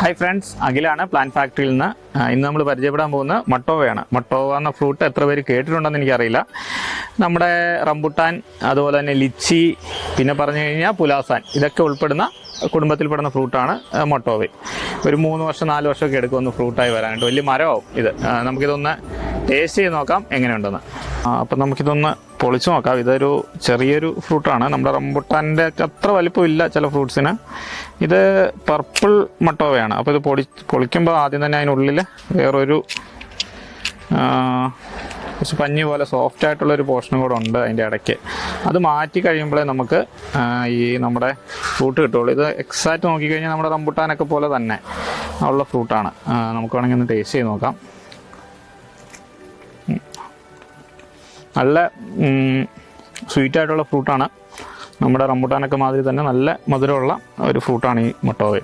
Hi friends അഖിലാണ് plan ഫാക്ടറിയിൽ നിന്ന് ഇന്ന് നമ്മൾ പരിചയപ്പെടാൻ പോകുന്ന മട്ടോവയാണ്. മട്ടോവ എന്ന ഫ്രൂട്ട് എത്ര പേര് കേട്ടിട്ടുണ്ടെന്ന് എനിക്കറിയില്ല. നമ്മുടെ റംബുട്ടാൻ അതുപോലെ തന്നെ ലിച്ചി പിന്നെ പറഞ്ഞു കഴിഞ്ഞാൽ പുലാസാൻ ഇതൊക്കെ ഉൾപ്പെടുന്ന കുടുംബത്തിൽപ്പെടുന്ന ഫ്രൂട്ടാണ് മൊട്ടോവ മട്ടോവ. ഒരു മൂന്ന് വർഷം നാല് വർഷമൊക്കെ എടുക്കുമെന്ന് ഫ്രൂട്ടായി വരാനായിട്ട്. വലിയ മരമാവും ഇത്. നമുക്കിതൊന്ന് ടേസ്റ്റ് ചെയ്ത് നോക്കാം എങ്ങനെയുണ്ടെന്ന്. അപ്പം നമുക്കിതൊന്ന് പൊളിച്ചു നോക്കാം. ഇതൊരു ചെറിയൊരു ഫ്രൂട്ടാണ് നമ്മുടെ റംബുട്ടാന്റെ അത്ര വലിപ്പമില്ല ചില ഫ്രൂട്ട്സിന്. ഇത് പർപ്പിൾ മട്ടോവയാണ്. അപ്പോൾ ഇത് പൊളി പൊളിക്കുമ്പോൾ ആദ്യം തന്നെ അതിനുള്ളിൽ വേറൊരു കുറച്ച് പഞ്ഞി പോലെ സോഫ്റ്റ് ആയിട്ടുള്ള ഒരു പോർഷനും കൂടെ ഉണ്ട് അതിന്റെ ഇടയ്ക്ക്. അത് മാറ്റി കഴിയുമ്പോഴേ നമുക്ക് ഈ നമ്മുടെ ഫ്രൂട്ട് കിട്ടുള്ളൂ. ഇത് എക്സാക്റ്റ് നോക്കിക്കഴിഞ്ഞാൽ നമ്മുടെ റംബുട്ടാനൊക്കെ പോലെ തന്നെ ഉള്ള ഫ്രൂട്ടാണ് നമുക്ക് വേണമെങ്കിൽ ഒന്ന് ടേസ്റ്റ് ചെയ്ത് നോക്കാം. നല്ല സ്വീറ്റ് ആയിട്ടുള്ള ഫ്രൂട്ടാണ് നമ്മുടെ റംബുട്ടാനൊക്കെ മാതിരി തന്നെ നല്ല മധുരമുള്ള ഒരു ഫ്രൂട്ടാണ് ഈ മൊട്ടോവ